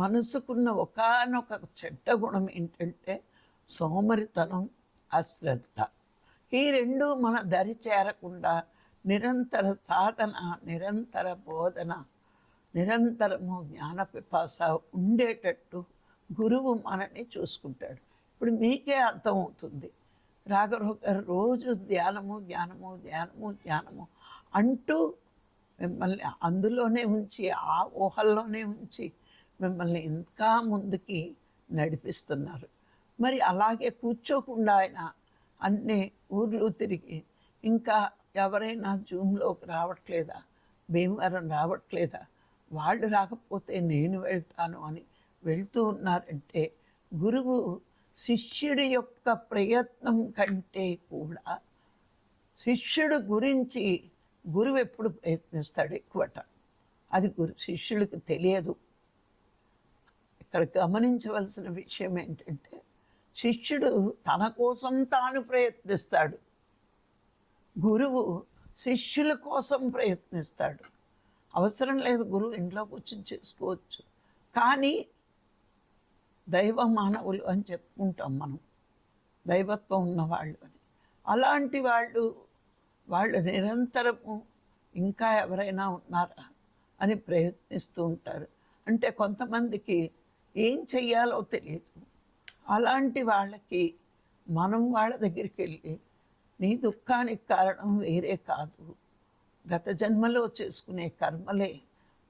మనసుకున్న ఒకానొక చెడ్డ గుణం ఏంటంటే సోమరితనం అశ్రద్ధ. ఈ రెండు మన దరి చేరకుండా నిరంతర సాధన నిరంతర బోధన నిరంతరము జ్ఞాన పిపాస ఉండేటట్టు గురువు మనని చూసుకుంటాడు. ఇప్పుడు మీకే అర్థమవుతుంది. రాఘరావు గారు రోజు ధ్యానము జ్ఞానము ధ్యానము ధ్యానము అంటూ మిమ్మల్ని అందులోనే ఉంచి ఆ ఊహల్లోనే ఉంచి మిమ్మల్ని ఇంకా ముందుకి నడిపిస్తున్నారు. మరి అలాగే కూర్చోకుండా ఆయన అన్ని ఊర్లు తిరిగి ఇంకా ఎవరైనా జూమ్లోకి రావట్లేదా? భీమవరం రావట్లేదా? వాళ్ళు రాకపోతే నేను వెళ్తాను అని వెళ్తూ ఉన్నారంటే గురువు శిష్యుడి యొక్క ప్రయత్నం కంటే కూడా శిష్యుడు గురించి గురువు ఎప్పుడు ప్రయత్నిస్తాడు ఎక్కువట. అది గురు శిష్యుడికి తెలియదు. ఇక్కడ గమనించవలసిన విషయం ఏంటంటే శిష్యుడు తన కోసం తాను ప్రయత్నిస్తాడు. గురువు శిష్యుల కోసం ప్రయత్నిస్తాడు. అవసరం లేదు గురువు ఇంట్లో కూర్చొని చేసుకోవచ్చు. కానీ దైవ మానవులు అని చెప్పుకుంటాం మనం. దైవత్వం ఉన్నవాళ్ళు అని. అలాంటి వాళ్ళు వాళ్ళు నిరంతరము ఇంకా ఎవరైనా ఉన్నారా అని ప్రయత్నిస్తూ ఉంటారు. అంటే కొంతమందికి ఏం చెయ్యాలో తెలియదు అలాంటి వాళ్ళకి మనం వాళ్ళ దగ్గరికి వెళ్ళి నీ దుఃఖానికి కారణం వేరే కాదు. గత జన్మలో చేసుకునే కర్మలే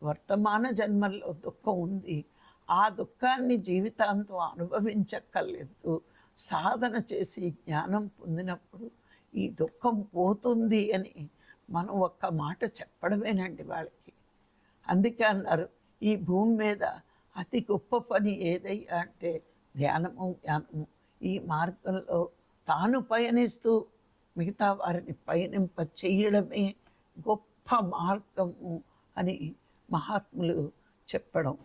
వర్తమాన జన్మల్లో దుఃఖం ఉంది. ఆ దుఃఖాన్ని జీవితాంతం అనుభవించక్కర్లేదు. సాధన చేసి జ్ఞానం పొందినప్పుడు ఈ దుఃఖం పోతుంది అని మనం ఒక్క మాట చెప్పడమేనండి వాళ్ళకి. అందుకే అన్నారు ఈ భూమి మీద అతి గొప్ప పని ఏదయ్యా అంటే ధ్యానము జ్ఞానము. ఈ మార్గంలో తాను పయనిస్తూ మిగతా వారిని పయనింప చేయడమే గొప్ప మార్గము అని మహాత్ములు చెప్పడం.